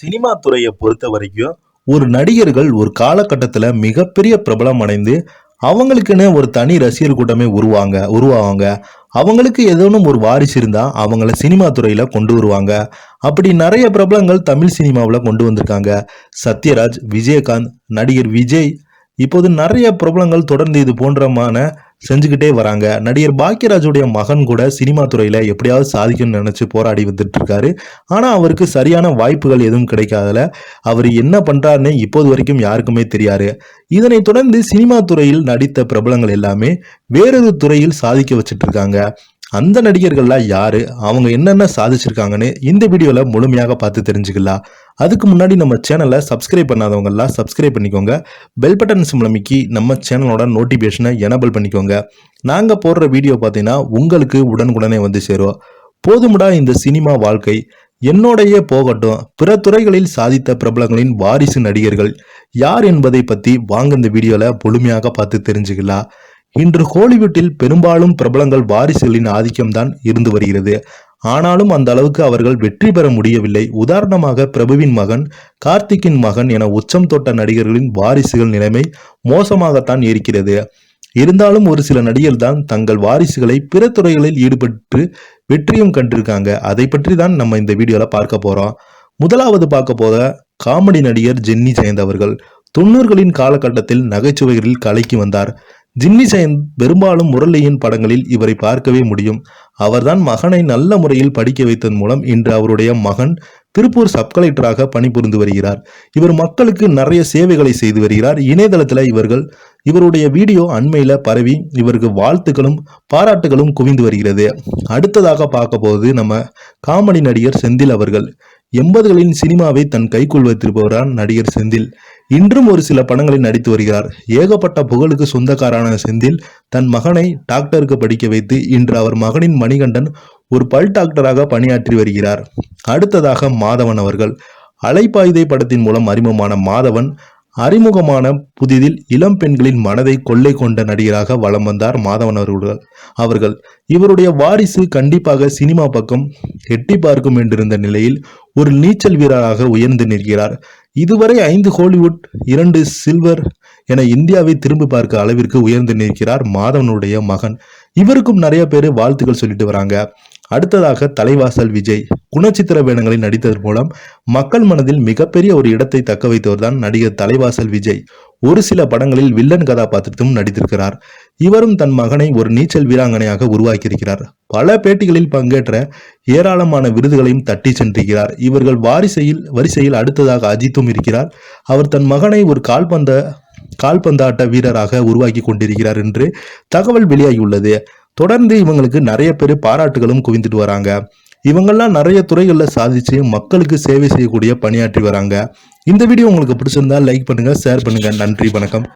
Cinema துறையை பொறுத்த வரைக்கும் ஒரு நடிகர்கள் ஒரு காலகட்டத்தில் மிகப்பெரிய பிரபலம் அடைந்து அவங்களுக்குன்னு ஒரு தனி ரசிகர் கூட்டமே உருவாங்க உருவாவாங்க. அவங்களுக்கு ஏதேனும் ஒரு வாரிசு இருந்தால் அவங்கள சினிமா துறையில் கொண்டு வருவாங்க. அப்படி நிறைய பிரபலங்கள் தமிழ் சினிமாவில் கொண்டு வந்திருக்காங்க. சத்யராஜ் விஜயகாந்த் நடிகர் விஜய். இப்போது நிறைய பிரபலங்கள் தொடர்ந்து இது போன்றமான செஞ்சுக்கிட்டே வராங்க. நடிகர் பாக்யராஜுடைய மகன் கூட சினிமா துறையில எப்படியாவது சாதிக்கணும்னு நினைச்சு போராடி வந்துட்டு இருக்காரு. ஆனா அவருக்கு சரியான வாய்ப்புகள் எதுவும் கிடைக்காதல. அவர் என்ன பண்றாருன்னு இப்போது வரைக்கும் யாருக்குமே தெரியாது. இதனைத் தொடர்ந்து சினிமா துறையில் நடித்த பிரபலங்கள் எல்லாமே வேறொரு துறையில் சாதிக்க வச்சுட்டு இருக்காங்க. அந்த நடிகர்கள்லாம் யார்? அவங்க என்னென்ன சாதிச்சிருக்காங்கன்னு இந்த வீடியோவில் முழுமையாக பார்த்து தெரிஞ்சுக்கலாம். அதுக்கு முன்னாடி நம்ம சேனலை சப்ஸ்கிரைப் பண்ணாதவங்கெல்லாம் சப்ஸ்கிரைப் பண்ணிக்கோங்க. பெல் பட்டன் சிம்லமிக்கி நம்ம சேனலோட நோட்டிஃபிகேஷனை எனபிள் பண்ணிக்கோங்க. நாங்கள் போடுற வீடியோ பார்த்தீங்கன்னா உங்களுக்கு உடனுக்குடனே வந்து சேரும். போதுமுடா இந்த சினிமா வாழ்க்கை. என்னோடையே போகட்டும். பிற துறைகளில் சாதித்த பிரபலங்களின் வாரிசு நடிகர்கள். யார் என்பதை பற்றி வாங்க இந்த வீடியோவில் முழுமையாக பார்த்து தெரிஞ்சுக்கலாம். இன்று ஹோலிவுட்டில் பெரும்பாலும் பிரபலங்கள் வாரிசுகளின் ஆதிக்கம்தான் இருந்து வருகிறது. ஆனாலும் அந்த அளவுக்கு அவர்கள் வெற்றி பெற முடியவில்லை. உதாரணமாக பிரபுவின் மகன் கார்த்திக்கின் மகன் என உச்சம் தொட்ட நடிகர்களின் வாரிசுகள் நிலைமை மோசமாகத்தான் இருக்கிறது. இருந்தாலும் ஒரு சில நடிகர் தான் தங்கள் வாரிசுகளை பிற துறைகளில் ஈடுபட்டு வெற்றியும் கண்டிருக்காங்க. அதை பற்றி தான் நம்ம இந்த வீடியோல பார்க்க போறோம். முதலாவது பார்க்க போத காமெடி நடிகர் ஜென்னி ஜெயந்த் அவர்கள் தொண்ணூறுகளின் காலகட்டத்தில் நகைச்சுவைகளில் கலைக்கு வந்தார். ஜிம்மி ஜெயந்த் பெரும்பாலும் முரளியின் படங்களில் இவரை பார்க்கவே முடியும். அவர்தான் மகனை நல்ல முறையில் படிக்க வைத்ததன் மூலம் இன்று அவருடைய மகன் திருப்பூர் சப் கலெக்டராக பணிபுரிந்து வருகிறார். இவர் மக்களுக்கு நிறைய சேவைகளை செய்து வருகிறார். இணையதளத்தில் இவர்கள் இவருடைய வீடியோ அண்மையில பரவி இவருக்கு வாழ்த்துக்களும் பாராட்டுகளும் குவிந்து வருகிறது. அடுத்ததாக பார்க்க போது நம்ம காமெடி நடிகர் செந்தில் அவர்கள். எண்பதுகளின் சினிமாவை தன் கைக்குள் வைத்திருப்பவரான் நடிகர் செந்தில். இன்றும் ஒரு சில படங்களில் நடித்து வருகிறார். ஏகப்பட்ட புகழுக்கு சொந்தக்காரான செந்தில் தன் மகனை டாக்டருக்கு படிக்க வைத்து இன்று அவர் மகனின் மணிகண்டன் ஒரு பல் டாக்டராக பணியாற்றி வருகிறார். அடுத்ததாக மாதவன் அவர்கள். அலைப்பாயுதை படத்தின் மூலம் அறிமுகமான மாதவன் அறிமுகமான புதிதில் இளம் பெண்களின் மனதை கொள்ளை கொண்ட நடிகராக வலம் வந்தார் மாதவன் அவர்கள். அவர்கள் இவருடைய வாரிசு கண்டிப்பாக சினிமா பக்கம் எட்டி பார்க்கும் என்றிருந்த நிலையில் ஒரு நீச்சல் வீரராக உயர்ந்து நிற்கிறார். இதுவரை ஐந்து ஹாலிவுட் இரண்டு சில்வர் என இந்தியாவை திரும்பி பார்க்க அளவிற்கு உயர்ந்து நிற்கிறார் மாதவனுடைய மகன். இவருக்கும் நிறைய பேர் வாழ்த்துக்கள் சொல்லிட்டு வராங்க. அடுத்ததாக தலைவாசல் விஜய். குணச்சித்திர வேடங்களில் நடித்ததன் மூலம் மக்கள் மனதில் மிகப்பெரிய ஒரு இடத்தை தக்க வைத்தவர் தான் நடிகர் தலைவாசல் விஜய். ஒரு சில படங்களில் வில்லன் கதாபாத்திரத்தும் நடித்திருக்கிறார். இவரும் தன் மகனை ஒரு நீச்சல் வீராங்கனையாக உருவாக்கியிருக்கிறார். பல பேட்டிகளில் பங்கேற்ற ஏராளமான விருதுகளையும் தட்டி சென்றிருக்கிறார். இவர்கள் வாரிசையில் வரிசையில் அடுத்ததாக அஜித்தும் இருக்கிறார். அவர் தன் மகனை ஒரு கால்பந்த கால்பந்தாட்ட வீரராக உருவாக்கி கொண்டிருக்கிறார் என்று தகவல் வெளியாகியுள்ளது. தொடர்ந்து இவங்களுக்கு நிறைய பேர் பாராட்டுகளும் குவிந்துட்டு வராங்க. இவங்கெல்லாம் நிறைய துறைகளில் சாதிச்சு மக்களுக்கு சேவை செய்யக்கூடிய பணியாற்றி வராங்க. இந்த வீடியோ உங்களுக்கு பிடிச்சிருந்தா லைக் பண்ணுங்க ஷேர் பண்ணுங்க. நன்றி வணக்கம்.